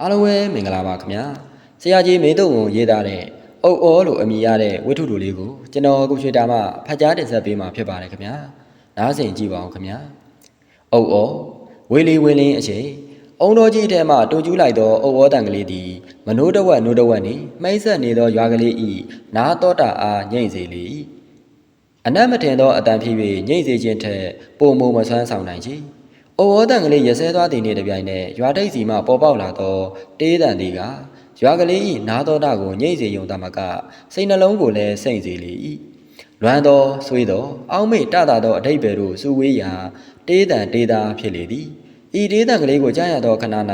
အားလုံးပဲမင်္ဂလာပါခင်ဗျာဆရာကြီးမင်းတို့ကိုရေးသားတဲ့အုတ်အောလို့အမည်ရတဲ့ဝတ္ထုတို့လေးကိုကျွန်တော်ကွန်ပျူတာမှာဖတ်ကြားတင်ဆက်ပေးမှာဖြစ်ပါတယ်ခင်ဗျာနားဆင်ကြည့်ပါဦးခင်ဗျာအုတ်အောဝေလီဝေလင်းအချိန်အုံတော်ကြီးထဲမှတုံကျူးလိုက်သောအုတ်အောတန်ကလေးသည်မနိုးတဝက်နိုးတဝက်နှင့်မိတ်ဆက်နေသောရွာကလေးဤနားတော်တာအားညှိမ့်စေလေ၏အနတ်မထင်သောအတန်ဖြစ်၍ညှိမ့်စေခြင်းထက်ပုံမုံမဆန်းဆောင်နိုင်ချေ။ အိုဝေါ်တန်ကလေးရဆဲသွားသည်နှင့်တပြိုင်နက်ရွာထိပ်စီမှပေါ်ပေါက်လာသောတေးတန်သည်ကရွာကလေး၏နားတော်တာကိုညှိစေယုံတမကစိတ်နှလုံးကိုလည်းစိမ့်စေလေ၏လွမ်းသောဆွေးသောအောက်မေ့တတာသောအတိတ်ပဲတို့စူဝေးရာတေးတန်တေးသားဖြစ်လေသည်ဤတေးတန်ကလေးကိုကြားရသောခဏ၌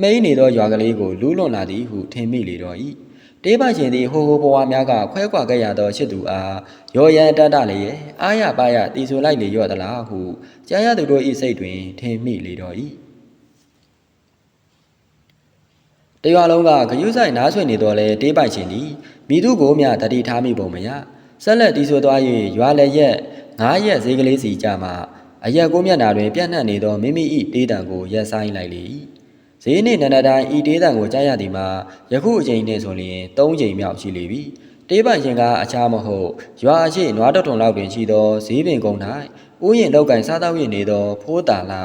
မိန်နေသောရွာကလေးကိုလူးလွန်လာသည်ဟုထင်မိလေတော့၏ တေးပိုင်ရှင်သည်ဟိုဟိုဘဝများကခွဲခွာခဲ့ရသောချစ်သူအားရောရန်တတ်တလည်းရဲ့အာရပါရတီဆိုလိုက်လေရော့သလားဟုကြားရသူတို့၏စိတ်တွင်ထင်မိလေတော့၏တရွာလုံးကဂယုဆိုင်နားဆွေနေတော်လဲတေးပိုင်ရှင်သည်မိသူကိုမျှတတိထားမိပုံမရဆက်လက်တီဆိုသွား၍ရွာလည်းရက်ငားရက်ဈေးကလေးစီကြမှအရက်ကိုမျက်နာတွင်ပြန့်နှံ့နေသောမိမိ၏တေးတံကိုရက်ဆိုင်လိုက်လေ၏ ဈေးနှင့်နန္ဒတိုင်းဤတေးတံကိုကြားရသည်မှာယခုအချိန်နှင့်ဆိုလျင်၃ချိန်မြောက်ရှိလေပြီတေးပိုင်ရှင်ကအခြားမဟုတ်ရွာအရှိနွားတော်ထုံလောက်တွင်ရှိသောဈေးပင်ကုန်း၌ဥယျင်လောက်ကင်စားသောရနေသောဖိုးတာလာ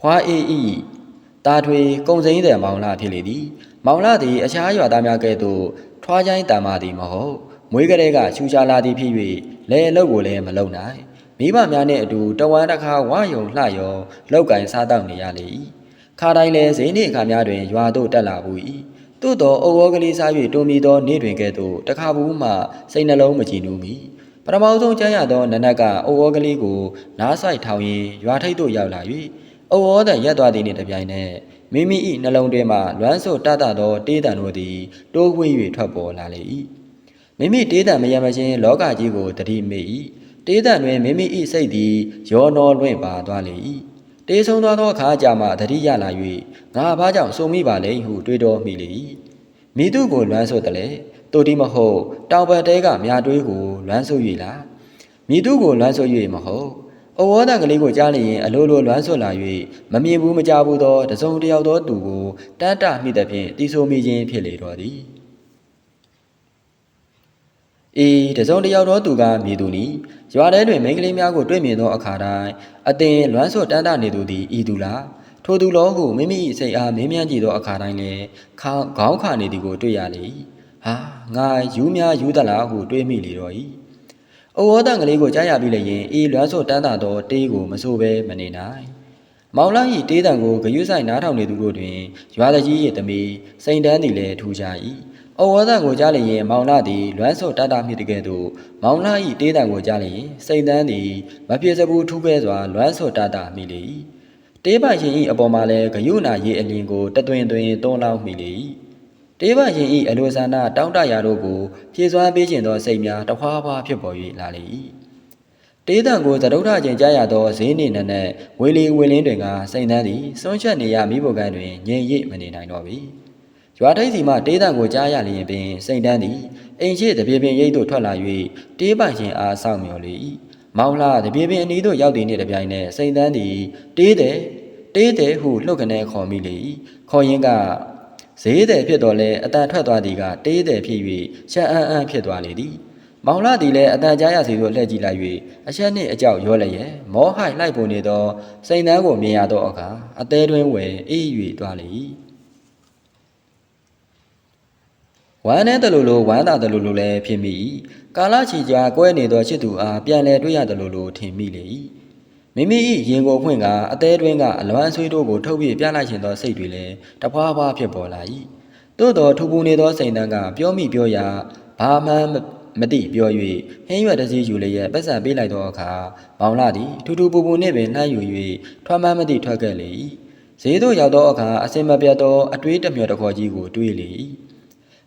ဖွာအေးဤတာထွေကုံစိမ့်တဲ့မောင်လာဖြစ်လေသည်မောင်လာသည်အခြားရွာသားများကဲ့သို့ထွားချိုင်းတံမာသည်မဟုတ်မွေးကလေးကချူချာလာသည်ဖြစ်၍လဲအလုပ်ကိုလည်းမလုပ်နိုင်မိဘများနှင့်အတူတဝမ်းတစ်ခါဝါယုံလှယောလောက်ကင်စားတော့နေရလေ၏ ခါတိုင်းလဲဈေးနှင့်အခါများတွင်ရွာသို့တက်လာဘူး၏သို့သောအုပ်ဝေါကလေးစား၍တုံမီသောနေ့တွင်ကဲ့သို့တခါဘူးမှစိတ်နှလုံးမကြည်နူးမီပထမဆုံးကျမ်းရသောနနက်ကအုပ်ဝေါကလေးကိုနားဆိုင်ထောင်ရင်းရွာထိပ်သို့ရောက်လာ၍အုပ်ဝေါတန်ရက်သွားသည်နှင့်တပြိုင်နက်မိမိ၏နှလုံးထဲမှလွမ်းစို့တတသောတေးတံတို့သည်တိုးဝှေ့၍ထွက်ပေါ်လာလေ၏မိမိတေးတံမယမချင်းလောကကြီးကိုတတိမိ၏တေးတံတွင်မိမိ၏စိတ်သည်ရောနောလွင့်ပါသွားလေ၏ တေးဆုံးသွားသောအခါကြမှတတိရလာ၍ငါဘာကြောင့်စုံမိပါလဲဟုတွေးတော်မိလေ၏မိသူကိုလွမ်းစို့တယ်လေတူတီမဟုတ်တောင်ပတ်တဲကမြာတွေးကိုလွမ်းစို့၍လားမိသူကိုလွမ်းစို့၍မဟုတ်အဝေါ်တန်ကလေးကိုကြားလျင်အလိုလိုလွမ်းဆွလာ၍မမြင်ဘူးမကြားဘူးသောတစုံတစ်ယောက်သောသူကိုတန်းတမိသဖြင့်တီဆိုမိခြင်းဖြစ်လေတော်သည် အေးတစုံတစ်ယောက်သောသူကမြည်သူနီရွာထဲတွင်မိန်းကလေးများကိုတွေ့မြင်သောအခါတိုင်းအသင်လွမ်းဆွတန်းတနေသူသည်ဤသူလားထိုသူလောဟုမိမိ၏စိတ်အားမင်းမြန်းကြည့်သောအခါတိုင်းလည်းခေါင်းခေါင်းခါနေသည်ကိုတွေ့ရလေ၏ဟာငါယူများယူသလားဟုတွေးမိလေတော့၏အဝေါ်တန်ကလေးကိုကြားရပြီးလည်းရင်အေးလွမ်းဆွတန်းတာသောတေးကိုမဆိုးဘဲမနေနိုင်မောင်လာ၏တေးတံကိုဂယုဆိုင်နားထောင်နေသူတို့တွင်ရွာတကြီး၏သမီးစိန်တန်းသည်လည်းထူကြ၏။ အဝေါ်သံကိုကြားလျင်မောင်လာသည်လွမ်းစော့တတမိတကဲ့သို့မောင်လာ၏တေးတံကိုကြားလျင်စိန်တန်းသည်မပြေစဘူးထူးပဲစွာလွမ်းစော့တတမိလေ၏။တေးပိုင်ရှင်၏အပေါ်မှာလည်းဂယုနာရေးအလင်းကိုတသွင်သွင်တွန်းလောင်းမိလေ၏။တေးပိုင်ရှင်၏အလိုဆန္ဒတောင်းတရာတို့ကိုဖြည့်စွမ်းပေးခြင်းသောစိတ်များတဖွာဖွာဖြစ်ပေါ်၍လာလေ၏။တေးတံကိုသဒုဋ္ဌချင်းကြားရသောဈေးနေနက်နက်ဝေလီဝေလင်းတွင်ကစိန်တန်းသည်စွန့်ချက်နေရမိဖို့ကန်တွင်ငြိမ်ရိပ်မနေနိုင်တော့ပြီ။ ရွာထိပ်စီမှတေးတံကိုကြားရလျင်ပင်စိန်တန်းသည်အိမ်ရှိတပြေပင်ရိပ်သို့ထွက်လာ၍တေးပိုင်ရှင်အားစောင့်မျှော်လေ၏။မောင်လာတပြေပင်အနီးသို့ရောက်သည်နှင့်တပြိုင်နက်စိန်တန်းသည်တေးတယ်တေးတယ်ဟုလှုပ်ကနေခေါ်မိလေ၏။ခေါ်ရင်းကဈေးတယ်ဖြစ်တော်လဲအတန်ထွက်သွားသည်ကတေးတယ်ဖြစ်၍ရှမ်းအန်းအန်းဖြစ်သွားလေသည်။မောင်လာသည်လည်းအတန်ကြားရစီသို့လှည့်ကြည့်လိုက်၍အချက်နှင့်အကြောက်ရောလည်းရဲ့မောဟိုက်လိုက်ပုံနေသောစိန်တန်းကိုမြင်ရသောအခါအသေးတွင်ဝယ်အေး၍သွားလေ၏ ဝမ်းနဲ့တလူလိုဝမ်းသာတလူလိုလည်းဖြစ်မိ၏ကာလချီကြာကွဲနေသောချစ်သူအားပြန်လဲတွေ့ရတလူလိုထင်မိလေ၏မိမိ၏ရင်ကိုဖွင့်ကအသေးတွင်ကအလွမ်းဆွေးတို့ကိုထုတ်ပြပြလိုက်ခြင်းသောစိတ်တွေလည်းတဖွာဖွာဖြစ်ပေါ်လာ၏သို့သောထူပူနေသောစိန်တန်းကပြောမိပြောရာဘာမှမမတိပြော၍ဟင်းရွက်တစ်စီးယူလျက်ပတ်စံပေးလိုက်သောအခါမောင်လာသည်ထူထူပူပူနှင့်ပင်နှမ်းယူ၍ထွက်မှန်းမသိထွက်ခဲ့လေ၏ဈေးသို့ရောက်သောအခါအစင်မပြတ်သောအတွေးတစ်မျောတစ်ခေါ်ကြီးကိုတွေးလေ၏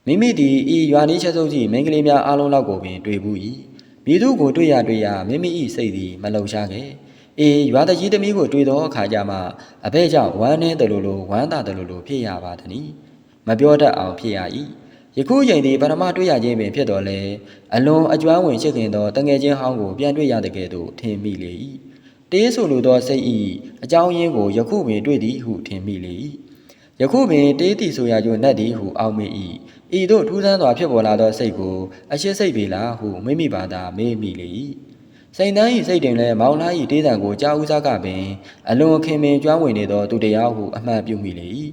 မိမိသည်ဤရွာနီးချက်စုပ်ကြီးမိန်းကလေးများအားလုံးလောက်ကိုပင်တွေးဘူး၏မိသူကိုတွေးရတွေးရမိမိ၏စိတ်သည်မလုံရှားခဲ့အေးရွာတကြီးသမီးကိုတွေးသောအခါကျမှအဘဲကြောင့်ဝမ်းနေတဲ့လိုလိုဝမ်းသာတယ်လိုလိုဖြစ်ရပါသည်မပြောတတ်အောင်ဖြစ်ရ၏ယခုချိန်သည်ပထမတွေ့ရခြင်းပင်ဖြစ်တော်လဲအလွန်အကျွမ်းဝင်ရှိခင်သောတငယ်ချင်းဟောင်းကိုပြန်တွေ့ရတဲ့ကဲ့သို့ထင်မိလေ၏တေးဆိုလိုသောစိတ်၏အကြောင်းရင်းကိုယခုပင်တွေ့သည်ဟုထင်မိလေ၏ ယခုပင်တေးတီဆိုရာကျိုးနတ်သည်ဟုအောက်မေ့၏ဤသို့ထူးဆန်းစွာဖြစ်ပေါ်လာသောစိတ်ကိုအရှိစိတ်ပေလားဟုမိမိဘာသာမေးမိလေ၏စိန်တန်း၏စိတ်တွင်လည်းမောင်လား၏တေးတံကိုကြားဦးစားကပင်အလွန်ခင်မင်ကျွမ်းဝင်နေသောသူတရားဟုအမှန်ပြုမိလေ၏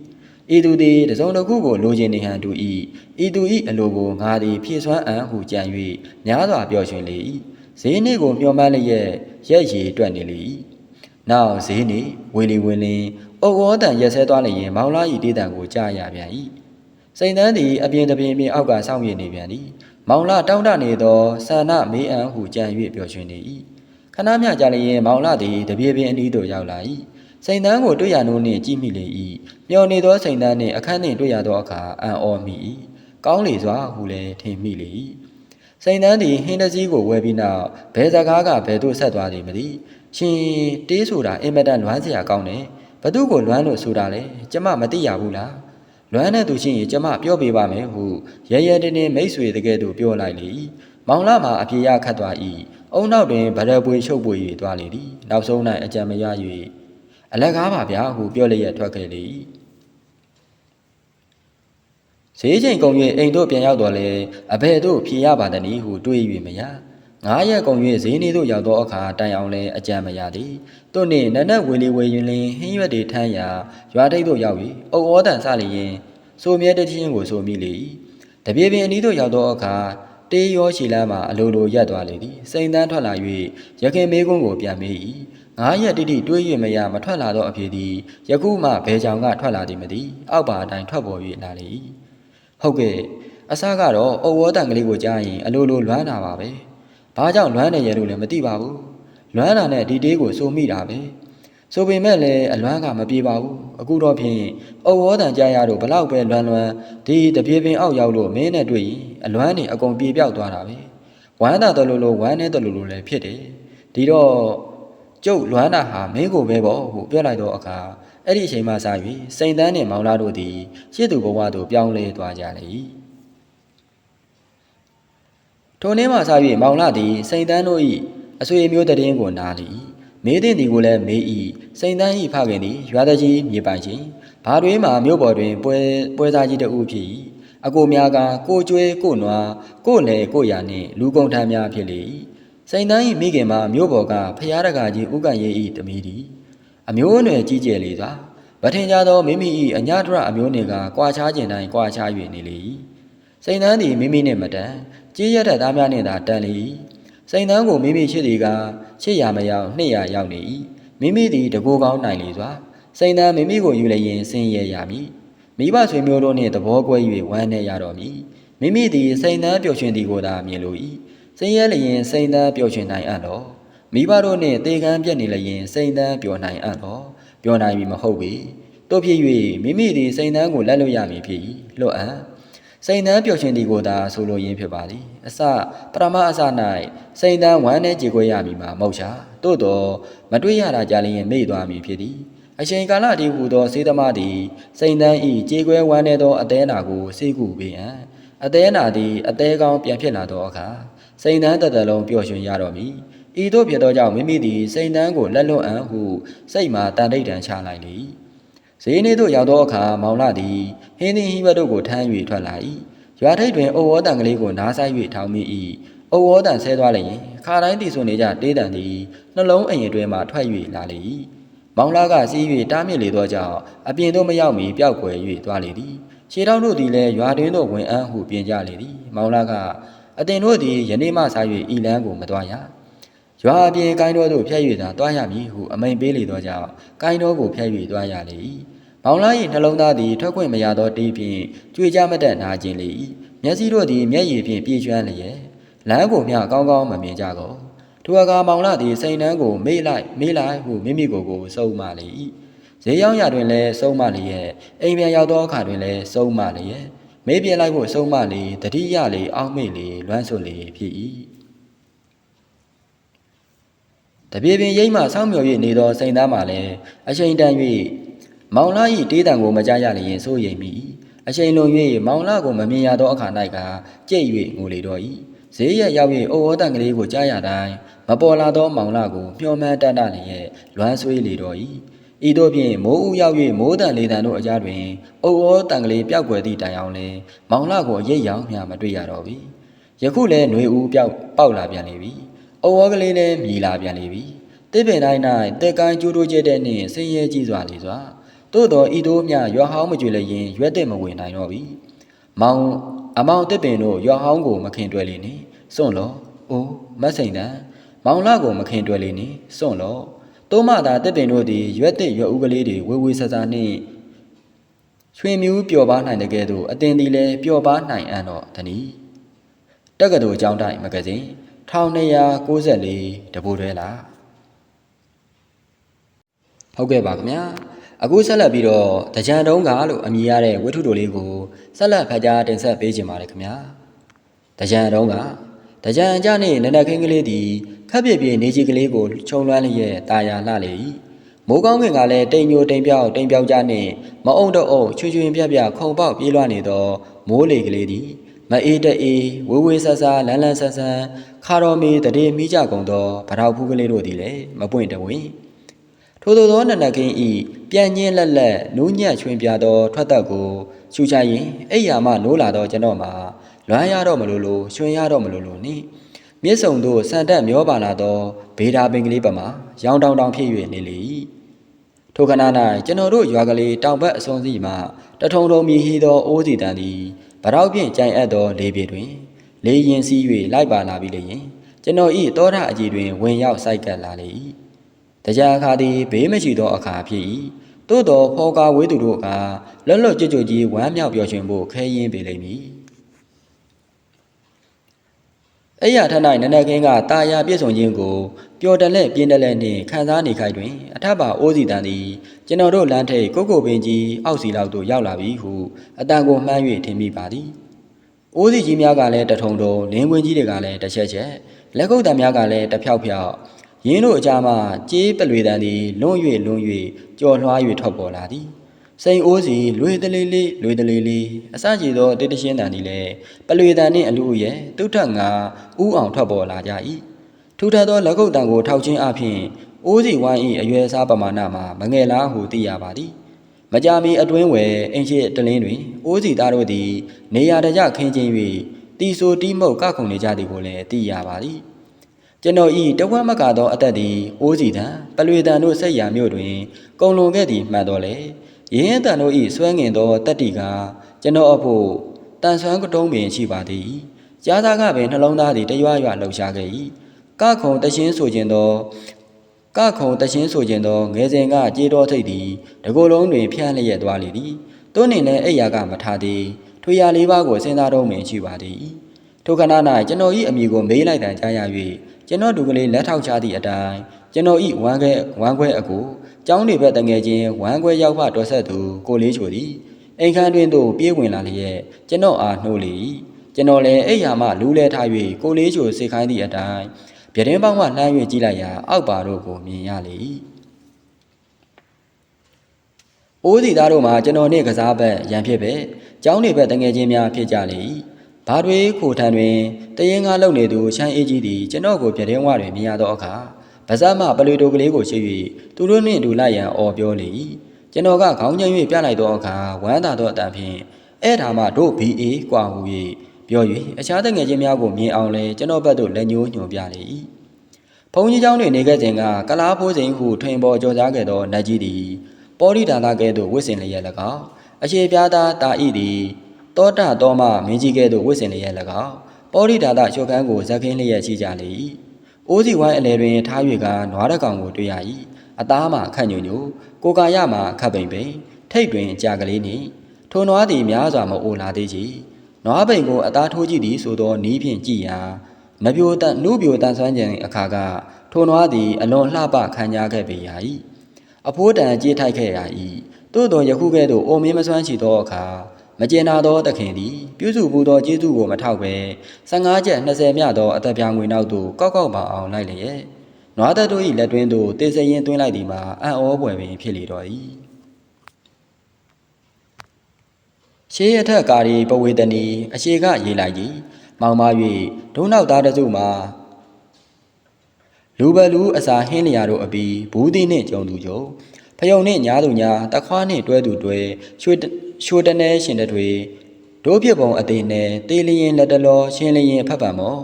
ဤသူသည်တစုံတစ်ခုကိုလိုချင်နေဟန်တူ၏ဤသူ၏အလိုကိုငါသည်ဖြည့်စွမ်းအံ့ဟုကြံ၍များစွာပျော်ရွှင်လေ၏ဈေးနှင့်ကိုမျှော်မှန်းလျက်ရက်ရည်တွက်နေလေ၏နောက်ဈေးနှင့်ဝေလီဝင်းလင်း အုတ်ဝေါ်တန်ရက်ဆဲသွားလျင်မောင်လား၏တေးတံကိုကြားရပြန်၏စိန်တန်းသည်အပြင်တပြင်ပြင်အောက်ကစောင့်ရနေပြန်သည်မောင်လာတောင်းတနေသောဆန္ဒမေးအံဟုကြံ၍ပျော်ရွှင်နေ၏ခဏမျှကြာလျင်မောင်လာသည်တပြေးပင်အနီးသို့ရောက်လာ၏စိန်တန်းကိုတွေ့ရနိုးနှင့်ကြည့်မိလေ၏မျောနေသောစိန်တန်းနှင့်အခန်းနှင့်တွေ့ရသောအခါအံ့ဩမိ၏ကောင်းလေစွာဟုလည်းထင်မိလေ၏စိန်တန်းသည်ဟင်းတစည်းကိုဝယ်ပြီးနောက်ဘယ်စကားကဘယ်သို့ဆက်သွားသည်မသိရှင်တေးဆိုတာအင်မတန်လွမ်းစရာကောင်းတယ် ဘသူကိုလွမ်းလို့ဆိုတာလဲကျမမသိရဘူးလားလွမ်းတဲ့သူချင်းရင်ကျမပြောပြပါမယ်ဟုရရတင်းတင်းမိတ်ဆွေတကယ်သူပြောလိုက်လေ၏မောင်လာမှာအပြေရခတ်သွား၏အုံနောက်တွင်ဗရပွေရှုပ်ပွေ၍သွားလေသည်နောက်ဆုံး၌အကြံမရ၍အလက်ကားပါဗျာဟုပြောလျက်ထွက်ခဲ့လေ၏ဈေးချိန်ကုန်၍အိမ်တို့ပြန်ရောက်တော်လဲအဘယ်သို့ဖြေရပါသနည်းဟုတွေး၍မရ ငါးရက်ကုန်၍ဈေးနေသို့ရောက်သောအခါတိုင်အောင်လဲအကြံမရသည်သူနှင့်နက်နက်ဝေလီဝေရင်လင်းဟင်းရွက်တွေထမ်းရာရွာထိပ်သို့ရောက်၍အုပ်ဩတန်စလျင်ဆိုမြဲတချင်းကိုဆိုမိလေ၏တပြေပင်အနီးသို့ရောက်သောအခါတေးရောရှီလမ်းမှာအလိုလိုရက်သွားလေသည်စိန်တန်းထွက်လာ၍ရခင်မေးခွန်းကိုပြန်မေး၏ငါးရက်တိတိတွေး၍မရမထွက်လာသောအဖြစ်သည်ယခုမှဘယ်ကြောင်ကထွက်လာသည်မသိအောက်ပါအတိုင်းထွက်ပေါ်၍လာလေ၏ဟုတ်ကဲ့အစကတော့အုပ်ဝတန်ကလေးကိုကြားရင်အလိုလိုလွမ်းတာပါပဲ ဘာကြောင့်လွမ်းနေရလို့လည်းမသိပါဘူးလွမ်းတာနဲ့ဒီတေးကိုစိုးမိတာပဲဆိုပေမဲ့လည်းအလွမ်းကမပြေပါဘူးအခုတော့ဖြင့်အုပ်ဝတန်ကြားရတော့ဘလောက်ပဲလွမ်းလွမ်းဒီတပြေပင်အောက်ရောက်လို့မင်းနဲ့တွေ့ရင်အလွမ်းနေအကုန်ပြေပြောက်သွားတာပဲဝမ်းသာတော်လို့လို့ဝမ်းနေတော်လို့လို့လည်းဖြစ်တယ်ဒီတော့ကျုပ်လွမ်းတာဟာမင်းကိုပဲပေါ့ဟုပြောလိုက်တော့အခါအဲ့ဒီအချိန်မှစ၍စိန်တန်းနှင့်မောင်လာတို့သည်ရှစ်သူဘဝသို့ပြောင်းလဲသွားကြလေ၏ ထိုနေ့မှစ၍မောင်လာသည်စိန်တန်းတို့၏အဆွေမျိုးတည်င်းကိုနားလေ၏မေးတဲ့ဒီကိုလည်းမေး၏စိန်တန်း၏ဖခင်သည်ရွာတကြီးမြေပိုင်ချင်းဘာတွင်မှမြို့ပေါ်တွင်ပွဲပွဲစားကြီးတဦးဖြစ်၏အကိုများကကိုကျွဲကိုနွားကိုလေကိုရာနှင့်လူကုန်ထမ်းများဖြစ်လေ၏စိန်တန်း၏မိခင်မှာမြို့ပေါ်ကဖျားတကာကြီးဥက္ကရေး၏တမီးသည်အမျိုးအနွယ်ကြီးကျယ်လေစွာဗထင်ကြသောမိမိ၏အညတရအမျိုးနှင့်ကကွာခြားခြင်းတိုင်းကွာခြား၍နေလေ၏ စိန်တန်းသည်မိမိနှင့်မတန်ကြီးရတဲ့သားများနှင့်သာတန်လေ၏စိန်တန်းကိုမိမိချစ်သည်ကချစ်ရမရောက်နှစ်ရရောက်နေ၏မိမိသည်တကူကောင်းနိုင်လေစွာစိန်တန်းမိမိကိုယူလျင်ဆင်းရဲရမည်မိဘဆွေမျိုးတို့နှင့်သဘောကွဲ၍ဝမ်းနည်းရတော်မည်မိမိသည်စိန်တန်းပျော်ရွှင်သည်ကိုသာမြင်လို၏ဆင်းရဲလျင်စိန်တန်းပျော်ရွှင်နိုင်အပ်လောမိဘတို့နှင့်တေကံပြက်နေလျင်စိန်တန်းပျော်နိုင်အပ်လောပြောနိုင်ပြီမဟုတ်ပေတို့ဖြစ်၍မိမိသည်စိန်တန်းကိုလက်လွတ်ရမည်ဖြစ်၏လွတ်အပ် စိန်တန်းပျော်ရွှင်သည်ကိုသာဆိုလိုရင်းဖြစ်ပါသည်အစပရမအစ၌စိန်တန်းဝမ်းနဲ့ကြေခွဲရမည်မှာမဟုတ်ချာတို့တော့မတွေ့ရတာကြလျင်မေ့သွားမည်ဖြစ်သည်အချိန်ကာလတည်းဟူသောစေသမားသည်စိန်တန်းဤကြေခွဲဝမ်းနေသောအသေးနာကိုစေကူပေးအံ့အသေးနာသည်အသေးကောင်းပြန်ဖြစ်လာသောအခါစိန်တန်းတသက်လုံးပျော်ရွှင်ရတော်မူဤသို့ဖြစ်သောကြောင့်မိမိသည်စိန်တန်းကိုလက်လွတ်အံ့ဟုစိတ်မှတန်တိတ်တန်ချလိုက်လေ၏ ဈေးနေသို့ရောက်သောအခါမောင်လာသည်ဟင်းသင်းဟိဘတ်တို့ကိုထမ်း၍ထွက်လာ၏ရွာထိပ်တွင်အိုဝေါတန်ကလေးကိုနားဆိုင်၍ထောင်မိ၏အိုဝေါတန်ဆဲသွားလျင်ခါတိုင်းတည်ဆိုနေကြတေးတန်သည်နှလုံးအရင်တွင်မှထွက်၍လာလေ၏မောင်လာကစီး၍တားမြစ်လေသောကြောင့်အပြင်သို့မရောက်မီပျောက်ကွယ်၍သွားလေသည်ခြေထောက်တို့သည်လည်းရွာတွင်သို့ဝင်အန်းဟုပြင်ကြလေသည်မောင်လာကအတင်တို့သည်ယနေ့မှစား၍ဤလန်းကိုမသွားရရွာအပြင်ကိုင်းတော်သို့ဖျက်၍သာတွားရမည်ဟုအမိန်ပေးလေသောကြောင့်ကိုင်းတော်ကိုဖျက်၍တွားရလေ၏ မောင်လာ၏နှလုံးသားသည်ထွက်ခွင့်မရသောတေးဖြင့်ကြွေကြမတတ်နာကျင်လေ၏မျက်စိတို့သည်မျက်ရည်ဖြင့်ပြေးကျွမ်းလျက်လမ်းကိုမျှကောင်းကောင်းမမြင်ကြကုန်ထိုအခါမောင်လာသည်စိန်နှန်းကိုမေ့လိုက်မေ့လိုက်ဟုမိမိကိုယ်ကိုစုံမလေ၏ဈေးရောက်ရတွင်လည်းစုံမလျက်အိမ်ပြန်ရောက်သောအခါတွင်လည်းစုံမလျက်မေးပြလိုက်ဖို့စုံမလေတတိယလေအောက်မေ့လေလွမ်းဆွလေဖြစ်၏တပြေပင်ရိမ့်မှဆောင်းမြော်၍နေသောစိန်သားမှလည်းအချိန်တန်၍ မောင်လာ၏တေးတံကိုမကြားရလျင်စိုးရိမ်မိအချိန်လွန်၍မောင်လာကိုမမြင်ရသောအခါ၌ကကြိတ်၍ငိုလေတော့၏ဈေးရရောက်၍အိုဝတန်ကလေးကိုကြားရတိုင်းမပေါ်လာသောမောင်လာကိုမျှော်မှန်းတတ်တလျက်လွမ်းဆွေးလေတော့၏ဤသို့ဖြင့်မိုးဥရောက်၍မိုးတန်လေတန်တို့အကြားတွင်အုပ်ဩတန်ကလေးပျောက်ကွယ်သည့်တိုင်အောင်လဲမောင်လကိုရိပ်ရောင်မျှမတွေ့ရတော့ပြီယခုလဲຫນွေဦးပျောက်ပေါက်လာပြန်လေပြီအုပ်ဩကလေးလည်းမြည်လာပြန်လေပြီတစ်ပင်တိုင်း၌တက်ကိုင်းကျိုးတိုးကျတဲ့နှင့်ဆင်းရဲကြီးစွာလေစွာ သို့တော်ဤသို့မျှရွာဟောင်းမကြွေလည်းရင်ရွက်တဲ့မဝင်နိုင်တော့ပြီမောင်အမောင်တစ်ပင်တို့ရွာဟောင်းကိုမခင်တွယ်လေနှင့်စွန့်လောအိုးမတ်စိန်တန်မောင်လကိုမခင်တွယ်လေနှင့်စွန့်လောတိုးမသာတစ်ပင်တို့သည်ရွက်တဲ့ရွက်ဦးကလေးတွေဝေဝေဆဆာနှင့်ရွှေမြူးပျော်ပါနိုင်တဲ့ကဲ့သို့အတင်ဒီလည်းပျော်ပါနိုင်အံ့တော့တနည်းတက္ကသိုလ်အကြောင်းတိုင်းမဂဇင်း1294တပူတွဲလားဟုတ်ကဲ့ပါခင်ဗျာ အခုဆက်လက်ပြီးတော့တကြံတုံးကလို့အမည်ရတဲ့ဝတ္ထုတိုလေးကိုဆက်လက်ဖတ်ကြားတင်ဆက်ပေးခြင်းပါတယ်ခင်ဗျာတကြံတုံးကတကြံကြနှင့်နနက်ခင်းကလေးသည်ခပ်ပြပြနေကြီးကလေးကိုခြုံလွှမ်းလျက်တာယာလှလေ၏မိုးကောင်းကင်ကလည်းတိမ်ညိုတိမ်ပြောက်တိမ်ပြောက်ကြနှင့်မအုံတော့အုံချွချွင်ပြပြခုံပေါက်ပြေးလွှားနေသောမိုးလေကလေးသည်မအေးတအေးဝေဝေဆဆလန်းလန်းဆန်းဆန်းခါတော်မီတရေမိကြကုန်သောဗရောက်ဖူးကလေးတို့သည်လည်းမပွင့်တဝင်း ထို့သောသောနန္ဒကင်းဤပြန်ညင်းလက်လက်နူးညံ့ချွင်ပြသော ထွက်သက်ကိုရှူချရင်အိယာမှနိုးလာသောကျွန်တော်မှာလွမ်းရတော့မလို့လို့ရွှင်ရတော့မလို့လို့နိမြစ်စုံတို့စံတက်မျောပါလာသောဘေဒါပင်ကလေးပမာရောင်တောင်တောင်ဖြစ်၍နေလေ၏ထိုခဏ၌ကျွန်တော်တို့ရွာကလေးတောင်ဘက်အစွန်စီမှတထုံထုံမြည်ဟီသောအိုးစီတန်သည်ဗရောက်ဖြင့်ကြိုင်အပ်သောလေပြေတွင် လေရင်စီး၍လိုက်ပါလာပြီလေရင်ကျွန်တော်ဤတောထအကြီးတွင်ဝင်ရောက်စိုက်ကပ်လာလေ၏ တရားအခါသည်ဘေးမရှိသောအခါဖြစ်၏သို့တော်ဖောကာဝေးသူတို့ကလွတ်လွတ်ကြွကြွကြီးဝမ်းမြောက်ပျော်ရွှင်ဖို့ခဲရင်ပေလိမ့်မည်အဲ့ရထ၌နနကင်းကတာယာပြည့်စုံခြင်းကိုပျော်တလဲပြင်းတလဲနှင့်ခံစားနေခိုက်တွင် အထက်ပါအိုးစီတန်သည်ကျွန်တော်တို့လမ်းထိပ်ကိုကိုပင်ကြီးအောက်စီလောက်သို့ရောက်လာပြီဟုအတန်ကိုမှန်း၍ထင်မိပါသည်။အိုးစီကြီးများကလည်းတထုံထုံလင်းကွင်းကြီးတွေကလည်းတစ်ချက်ချက်လက်ကုပ်တံများကလည်းတစ်ဖြောက်ဖြောက် ရင်းတို့အကြမှာကြေးပလွေတန်သည်လွန့်၍လွန့်၍ကြော်လွှား၍ထွက်ပေါ်လာသည်။စိန်အိုးစီလွေတလေးလေးလွေတလေးလေးအစကြီးသောတိတရှင်းတန်သည်လည်းပလွေတန်နှင့်အလူရဲ့တုထက်ငါဥအောင်ထွက်ပေါ်လာကြ၏။ထူထပ်သောလက်ကုပ်တံကိုထောက်ခြင်းအပြင်အိုးစီဝိုင်း၏အရွယ်စားပမာဏမှာမငယ်လားဟုသိရပါသည်။မကြာမီအတွင်းဝယ်အင်ရှိတလင်းတွင်အိုးစီသားတို့သည် နေရာတကြခင်းချင်း၍တီဆိုတီးမှုတ်ကခုန်နေကြသည်ကိုလည်းသိရပါသည် ကျွန်တော်ဤတဝက်မကသောအသက်သည်အိုးစီတံပလွေတံတို့ဆက်ရာမြို့တွင် ကုံလွန်ခဲ့သည်မှန်တော်လေရင်းတန်တို့ဤဆွဲငင်သောတက်တီကကျွန်တော်အဖို့တန်ဆွမ်းကတုံးပင်ရှိပါသည်ကြားသားကပင်နှလုံးသားသည်တရွရွလှုပ်ရှားခဲ့၏ကခုံတရှင်းဆိုခြင်းသောကခုံတရှင်းဆိုခြင်းသောငယ်စဉ်ကကြေးတော်ထိတ်သည်တကိုယ်လုံးတွင်ဖြန့်လျက်သွားလေသည်သူနှင့်လည်းအိယာကမထားသည်ထွေရလေးပါးကိုစဉ်းစားတော့မင်ရှိပါသည်ထိုခဏ၌ကျွန်တော်၏အမိကိုမေးလိုက်တန်ကြားရ၍ ကျွန်တော်ဒုကလေးလက်ထောက်ချသည့်အတိုင်းကျွန်တော်၏ဝမ်းခွဲဝမ်းခွဲအကိုကျောင်းနေဘက်တငယ်ချင်းဝမ်းခွဲရောက်ဖတော်ဆက်သူကိုလေးချိုသည်အိမ်ခန်းတွင်သို့ပြေးဝင်လာလျက်ကျွန်တော်အားနှိုးလေ၏ကျွန်တော်လည်းအိယာမှလူးလဲထား၍ကိုလေးချိုစိတ်ခိုင်းသည့်အတိုင်းပြတင်းပေါင်းမှလှမ်း၍ကြည့်လိုက်ရာအောက်ပါတို့ကိုမြင်ရလေ၏အိုးစီသားတို့မှာကျွန်တော်နှင့်ကစားဘက်ရန်ဖြစ်ပဲကျောင်းနေဘက်တငယ်ချင်းများဖြစ်ကြလေ၏ ဘာတွေခိုထံတွင်တရင်ကားလုံနေသူရှမ်းအေးကြီးသည်ကျွန်တော်ကိုပြတင်းဝတွင်မြင်ရသောအခါဗဇက်မှပလွေတိုကလေးကိုရှိ၍သူတို့နှင့်အတူလိုက်ရန်အော်ပြောလေ၏ကျွန်တော်ကခေါင်းကျဉ်၍ပြလိုက်သောအခါဝမ်းသာသောအတန်ဖြင့်အဲ့ဒါမှတို့ BA กว่าဟူ၍ပြော၍အခြားတငယ်ချင်းများကိုမြင်အောင်လဲကျွန်တော်ဘက်သို့လက်ညှိုးညွှန်ပြလေ၏ဘုံကြီးเจ้าတွင်နေခဲ့စဉ်ကကလားဖိုးစိန်ဟုထွင်ပေါ်ကြော်ကြားခဲ့သောနတ်ကြီးသည်ပောရိဒါသာကဲ့သို့ဝစ်စင်လျက်၎င်းအခြေပြားသားတာဤသည် တောတတော်မှမင်းကြီးကဲ့သို့ဝစ်စင်လျက်၎င်းပောရိဒါသာရှုခန်းကိုဇက်ခင်းလျက်ရှိကြလေ၏အိုးစီဝိုင်းအလယ်တွင်ထား၍ကနွားတကောင်ကိုတွေ့ရ၏အသားမှခန့်ညိုညိုကိုကာရမှခပ်ပိန်ပိန်ထိတ်တွင်ကြာကလေးနှင့်ထိုနွားသည်များစွာမအိုလာသေးချေနွားပိန်ကိုအသားထိုးကြည့်သည်ဆိုသောနီးဖြင့်ကြည်ရာနပြိုတန်နုပြိုတန်ဆွမ်းကြံအခါကထိုနွားသည်အလွန်လှပခံကြခဲ့ပေရာ၏အဖိုးတန်ကြေးထိုက်ခဲ့ရာ၏သို့တော်ယခုကဲ့သို့အိုမင်းမဆွမ်းချီသောအခါ မကျင်နာသောသခင်သည်ပြုစုပူသောကျေးဇူးကိုမထောက်ပဲ15ကျပ်20မြသောအသက်ပြားငွေနောက်သို့ကောက်ကောက်ပါအောင်လိုက်လျက်နွားသက်တို့၏လက်တွင်းသို့တေစရင်သွင်းလိုက်သည်မှာအံ့ဩဖွယ်ပင်ဖြစ်လေတော့၏ရှေးရထက်ကာရီပဝေတနီအရှိကရေးလိုက်ကြီးမောင်မ၍ဒုံနောက်သားတစုမှာလူဘလူအစာဟင်းလျာတို့အပီဘူးသည်နှင့်ကြုံသူကြုံ ဖယုံနှင့်ညားသူညာတခွားနှင့်တွဲသူတွဲရွှေတရွှေတနေရှင်တတွေဒိုးပြပုံအသေးနဲ့တေးလျင်လက်တလောရှင်းလျင်ဖတ်ပံမော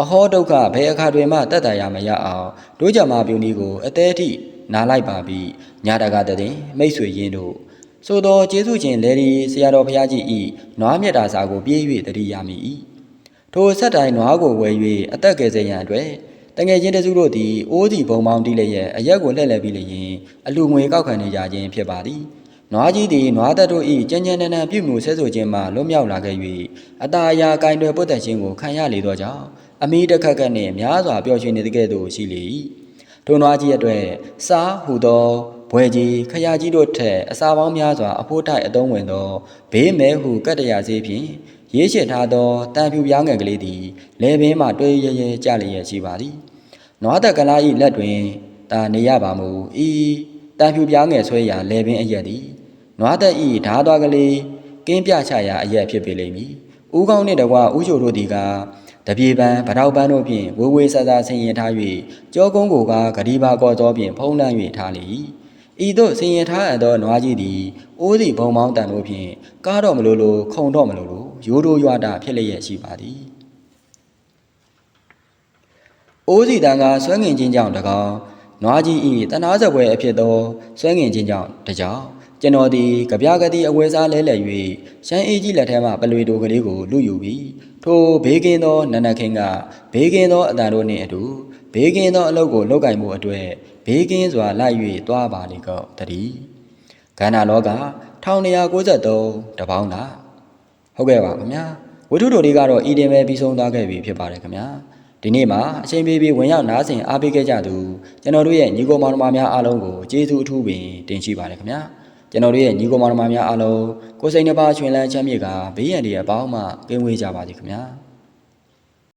အဟောဒုက္ခဘယ်အခါတွင်မှတတ်တရာမရအောင်တို့ကြမှာပြုနည်းကိုအသေးအထိနားလိုက်ပါပြီးညာတကားတဲ့မိတ်ဆွေရင်းတို့ဆိုတော့ကျေးဇူးရှင်လေဒီဆရာတော်ဘုရားကြီးဤနွားမြတ်တာစာကိုပြေး၍တတိရမိ၏ထိုဆက်တိုင်းနွားကိုဝယ်၍အသက်ကယ်ဆယ်ရန်အတွက် တငယ်ချင်းတစုတို့သည်အိုးစီဘုံပေါင်းတီးလျက်အရက်ကိုလှည့်လည်ပြီးလျင်အလူငွေကောက်ခံနေကြခြင်းဖြစ်ပါသည်နွားကြီးသည်နွားသက်တို့၏ကြမ်းကြမ်းတမ်းတမ်းပြုမှုဆဲဆိုခြင်းမှလွတ်မြောက်လာခဲ့၍အตาအယာကင်တွေပုတ်သက်ခြင်းကိုခံရလေသောကြောင့်အမိတစ်ခက်ခက်နှင့်များစွာပျော်ရွှင်နေတဲ့ကဲ့သို့ရှိလေ၏ထိုနွားကြီးအတွက်စားဟူသောဘွယ်ကြီးခရကြီးတို့ထက်အစာပေါင်းများစွာအဖို့တိုက်အသုံးဝင်သောဘေးမဲဟုကတ္တရာစေးဖြင့် ရေးရှိထားသောတန်ဖြူပြားငယ်ကလေးသည်လေပင်မှတွဲရဲရဲကြလျက်ရှိပါသည်နွားသက်ကလား၏လက်တွင်တာနေရပါမူဤတန်ဖြူပြားငယ်ဆွဲရာလေပင်အရက်သည်နွားသက်ဤဓာသွားကလေးကင်းပြချရာအရက်ဖြစ်ပေလိမ့်မည်။ဦးကောင်းနှင့်တကွာဦးချိုတို့သည်ကတပြေပန်းဗတောက်ပန်းတို့ဖြင့်ဝေဝေဆဆဆင်ရင်ထား၍ကြောကုန်းကိုကဂဒီပါကောသောဖြင့်ဖုံးလန်း၍ထားလေ၏။ဤသို့ဆင်ရင်ထားအပ်သောနွားကြီးသည်အိုးစီဘုံမောင်းတန်တို့ဖြင့်ကားတော့မလိုလိုခုံတော့မလိုလို ရိုးရိုးရွာတာဖြစ်လျက်ရှိပါသည်။အိုးစီတန်ကဆွဲငင်ချင်းကြောင့်တကောင်နွားကြီးဤတနာစပွဲအဖြစ်သောဆွဲငင်ချင်းကြောင့်တကြောင်ကျွန်တော်သည်ကြပြကတိအဝဲစားလဲလှယ်၍ရှမ်းအေးကြီးလက်ထဲမှပလွေတိုကလေးကိုလူယူပြီးထိုဘေးကင်းသောနန္ဒခင်ကဘေးကင်းသောအတန်တို့နှင့်အတူဘေးကင်းသောအလုပ်ကိုလုပ်ကင်မှုအတွေ့ဘေးကင်းစွာလိုက်၍တွားပါလေကောတည်းကန္နာလောက1293တပေါင်းလား ဟုတ်ကဲ့ပါခင်ဗျာဝိထုတို့တွေကတော့ဤတင်ပဲပြီးဆုံးသွားခဲ့ပြီဖြစ်ပါတယ်ခင်ဗျာဒီနေ့မှာအချိန်ပေးပြီးဝင်ရောက်နားဆင်အားပေးခဲ့ကြသူကျွန်တော်တို့ရဲ့ညီကိုမောင်နှမများအားလုံးကိုကျေးဇူးအထူးပင်တင်ရှိပါတယ်ခင်ဗျာကျွန်တော်တို့ရဲ့ညီကိုမောင်နှမများအားလုံးကိုယ်စိတ်နှပါချွင်လန်းချမ်းမြေ့ကဘေးရန်တွေအပေါင်းမှကင်းဝေးကြပါစေခင်ဗျာ